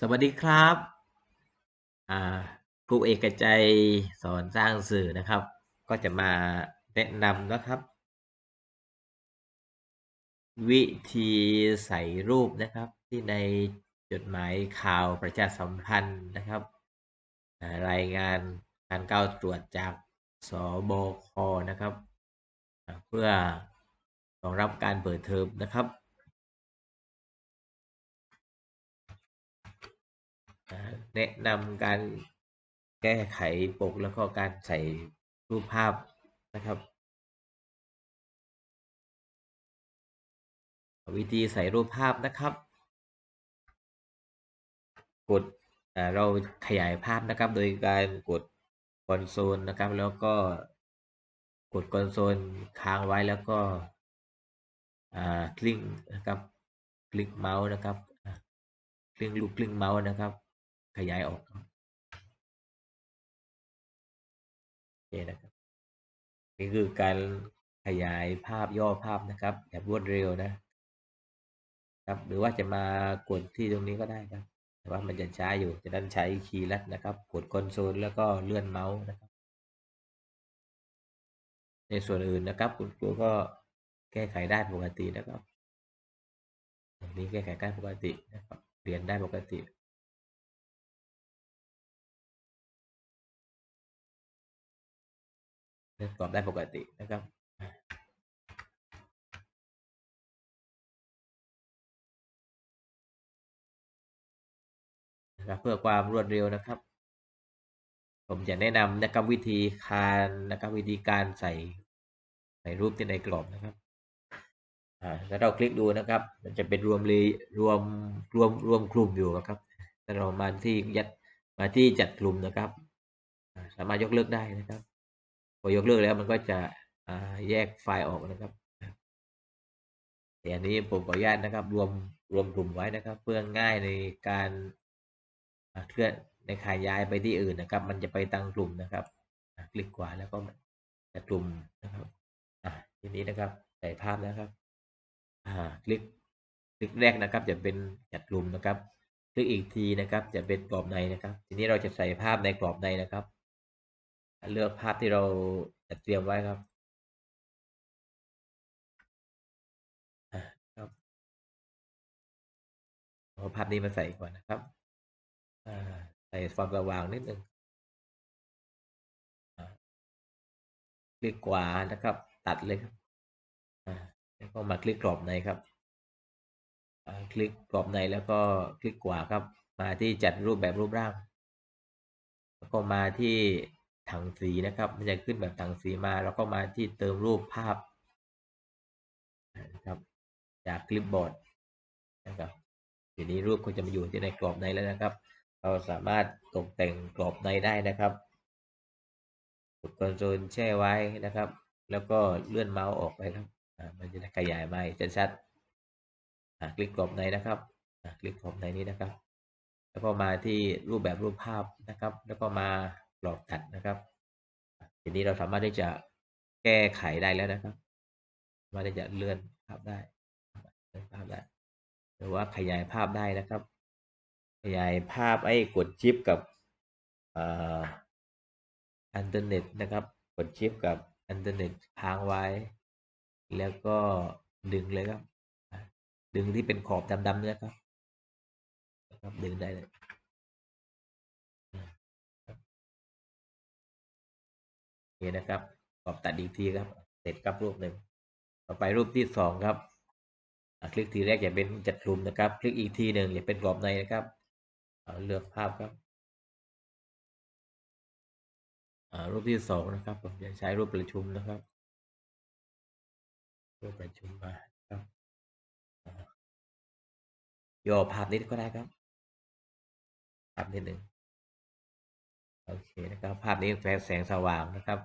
สวัสดีครับครูเอกใจสอนสร้างสื่อนะครับ ก็จะมาแนะนำนะครับ วิธีใส่รูปนะครับ ที่ในจดหมายข่าวประชาสัมพันธ์นะครับ รายงานการก้าวตรวจจากสบคนะครับ เพื่อรองรับการเปิดเทอมนะครับ แนะนำการแก้ไขปกแล้วก็การใส่รูปภาพนะครับ วิธีใส่รูปภาพนะครับ กดเราขยายภาพนะครับ โดยการกดคอนโซลนะครับ แล้วก็กดคอนโซลค้างไว้แล้วก็คลิกนะครับ คลิกเมาส์นะครับ คลิกลูกคลิกเมาส์นะครับ ขยายออกโอเคนะครับนี่คือการขยายภาพย่อภาพนะครับแบบรวดเร็วนะครับ หรือว่าจะมากดที่ตรงนี้ก็ได้ครับ แต่ว่ามันจะช้าอยู่จะนั้นใช้คีย์ลัดนะครับ กดคอนโซลแล้วก็เลื่อนเมาส์นะครับ ในส่วนอื่นนะครับ คุณครูก็แก้ไขได้ปกตินะครับนี้แก้ไขได้ปกตินะครับเรียนได้ปกติ ตอบได้ปกตินะครับนะเพื่อความรวดเร็วนะครับ ผมจะแนะนำนะครับวิธีการนะครับวิธีการใส่ใส่รูปที่ในกรอบนะครับถ้าเราคลิกดูนะครับ มันจะเป็นรวมเลยรวมรวมรวมกลุ่มอยู่นะครับถ้าเรามาที่ยัดมาที่จัดกลุ่มนะครับ สามารถยกเลิกได้นะครับ พอยกเลิกแล้วมันก็จะแยกไฟล์ออกนะครับแต่อันนี้ผมขออนุญาตนะครับ รวมรวมกลุ่มไว้นะครับ เพื่อง่ายในการเคลื่อนในขายย้ายไปที่อื่นนะครับ มันจะไปตั้งกลุ่มนะครับคลิกขวาแล้วก็จะกลุ่มนะครับทีนี้นะครับใส่ภาพนะครับคลิกคลิกแรกนะครับ จะเป็นจัดกลุ่มนะครับคลิกอีกทีนะครับ จะเป็นกรอบในนะครับ ทีนี้เราจะใส่ภาพในกรอบในนะครับ เลือกภาพที่เราจะเตรียมไว้ครับครับเอาภาพนี้มาใส่ก่อนนะครับใส่ความสว่างนิดนึงคลิกขวานะครับ ตัดเลยครับแล้วก็มาคลิกกรอบในครับคลิกกรอบในแล้วก็คลิกขวาครับ มาที่จัดรูปแบบรูปร่าง แล้วก็มาที่ ถังสีนะครับ มันจะขึ้นแบบถังสีมาแล้วก็มาที่เติมรูปภาพนะครับ จากคลิปบอร์ดนะครับทีนี้รูปก็จะมาอยู่ที่ในกรอบในแล้วนะครับ เราสามารถตกแต่งกรอบในได้นะครับกดคอนโซลแช่ไว้นะครับ แล้วก็เลื่อนเมาส์ออกไปครับมันจะขยายมาชัดๆคลิกกรอบในนะครับคลิกกรอบในนี้นะครับ แล้วก็มาที่รูปแบบรูปภาพนะครับ แล้วก็มา กรอบตัดนะครับทีนี้เราสามารถที่จะแก้ไขได้แล้วนะครับสามารถที่จะเลื่อนภาพได้เลื่อนภาพได้ หรือว่าขยายภาพได้นะครับ ขยายภาพไอ้กดชิปกับอินเทอร์เน็ตนะครับ กดชิปกับอินเทอร์เน็ตค้างไว้ แล้วก็ดึงเลยครับ ดึงที่เป็นขอบดำๆเนี่ยครับ ดึงได้เลย คนะครับกรอบตัดอีกทีครับ เสร็จกับรูปหนึ่งต่อไปรูปที่สองครับคลิกทีแรกอย่าเป็นจัดกลุ่มนะครับ คลิกอีกทีหนึ่งอย่าเป็นกรอบในนะครับเลือกภาพครับรูปที่สองนะครับผมจะใช้รูปประชุมนะครับ รูปประชุมมาครับย่อภาพนิดก็ได้ครับ ภาพนิดหนึ่งโอเคนะครับ ภาพนี้แสงสว่างนะครับ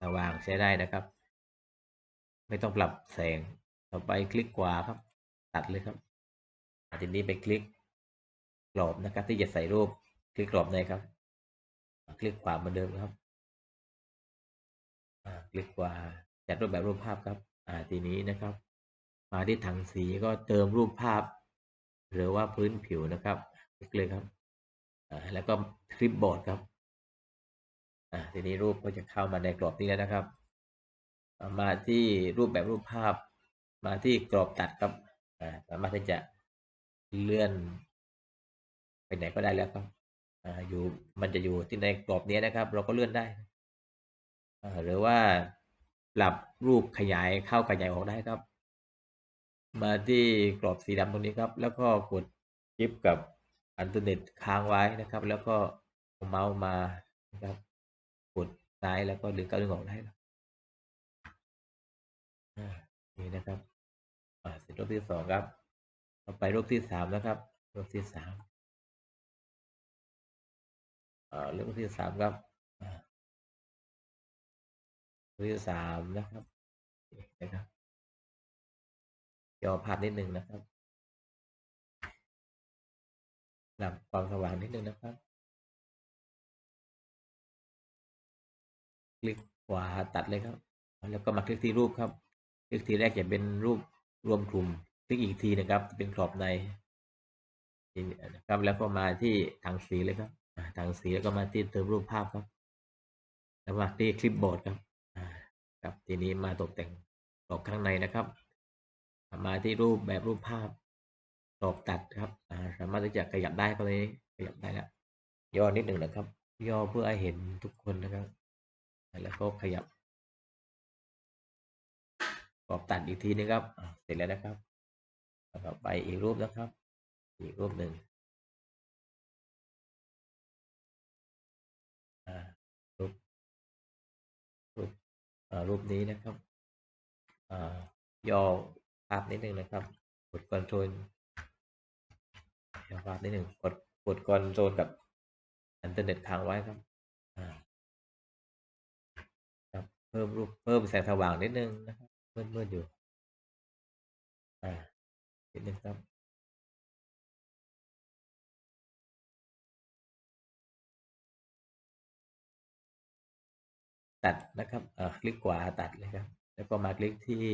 สว่างใช้ได้นะครับ ไม่ต้องปรับแสงต่อไปคลิกขวาครับ ตัดเลยครับทีนี้ไปคลิกกรอบนะครับ ที่จะใส่รูปคลิกกรอบในครับ คลิกขวาเหมือนเดิมครับคลิกขวาจัดรูปแบบรูปภาพครับทีนี้นะครับ มาที่ถังสีก็เติมรูปภาพ หรือว่าพื้นผิวนะครับ คลิกเลยครับอ่าแล้วก็คลิปบอร์ดครับ อ่าทีนี้รูปก็จะเข้ามาในกรอบนี้แล้วนะครับ มาที่รูปแบบรูปภาพ มาที่กรอบตัดครับอ่าสามารถที่จะเลื่อนไปไหนก็ได้แล้วครับอ่าอยู่มันจะอยู่ที่ในกรอบนี้นะครับ เราก็เลื่อนได้อ่าหรือว่าปรับรูปขยายเข้าขยายออกได้ครับ มาที่กรอบสีดำตรงนี้ครับ แล้วก็กดชิปกับอินเทอร์เน็ตค้างไว้นะครับ แล้วก็เมาส์มานะครับ ซ้ายแล้วก็ดึงเข้าดึงออกได้ครับอ่านี่นะครับเสร็จรูปที่สองครับต่อไปรูปที่สามนะครับ รูปที่สามรูปที่สามครับรูปที่สามนะครับนะครับย่อภาพนิดนึงนะครับปรับความสว่างนิดนึงนะครับ ลิกขวาตัดเลยครับ แล้วก็มาคลิกที่รูปครับ คลิกทีแรกจะเป็นรูปรวมกลุ่ม คลิกอีกทีนะครับ เป็นกรอบในนะครับแล้วก็มาที่ถังสีเลยครับอ่าถังสีแล้วก็มาที่เติมรูปภาพครับ แล้วมาที่คลิปบอร์ดครับครับทีนี้มาตกแต่งกรอบข้างในนะครับ มาที่รูปแบบรูปภาพกรอบตัดครับสามารถที่จะขยับได้ก็เลยขยับได้แล้วย่อนิดหนึ่งนะครับ ย่อเพื่อให้เห็นทุกคนนะครับ แล้วก็ขยับกรอบตัดอีกทีนึงครับ เสร็จแล้วนะครับต่อไปอีกรูปนะครับ อีกรูปหนึ่งรูปรูปอ่ารูปนี้นะครับอ่าย่อภาพนิดนึงนะครับ กดคอนโทรลย่อภาพนิดหนึ่งกดกดคอนโทรลกับอินเทอร์เน็ตค้างไว้ครับ พิ่มรูปเพิ่มแสงสว่างนิดนึงนะครับมืดมืดอยู่อ่านิดนึงครับตัดนะครับเอ่อคลิกขวาตัดเลยครับ แล้วก็มาคลิกที่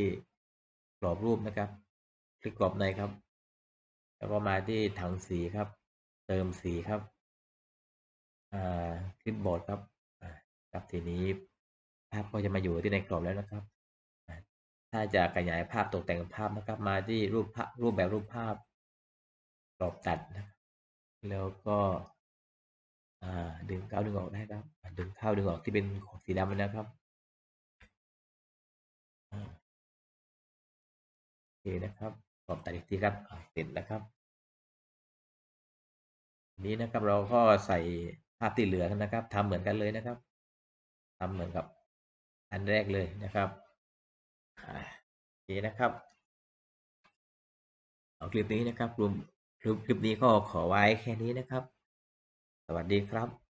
กรอบรูปนะครับ คลิกกรอบในครับ แล้วก็มาที่ถังสีครับ เติมสีครับอ่าคลิปบอร์ดครับครับทีนี้ ภาพก็จะมาอยู่ที่ในกรอบแล้วนะครับ ถ้าจะขยายภาพตกแต่งภาพนะครับ มาที่รูปภาพรูปแบบรูปภาพกรอบตัดนะแล้วก็ดึงเข้าดึงออกได้ครับดึงเข้าดึงออกที่เป็นของสีดำนะครับโอเคนะครับกรอบตัดอีกทีครับเสร็จแล้วครับนี้นะครับเราก็ใส่ภาพที่เหลือนะครับทำเหมือนกันเลยนะครับทำเหมือนกับ อันแรกเลยนะครับโอเคนะครับเอาคลิปนี้นะครับกลุ่มคลิปนี้ก็ขอไว้แค่นี้นะครับ สวัสดีครับ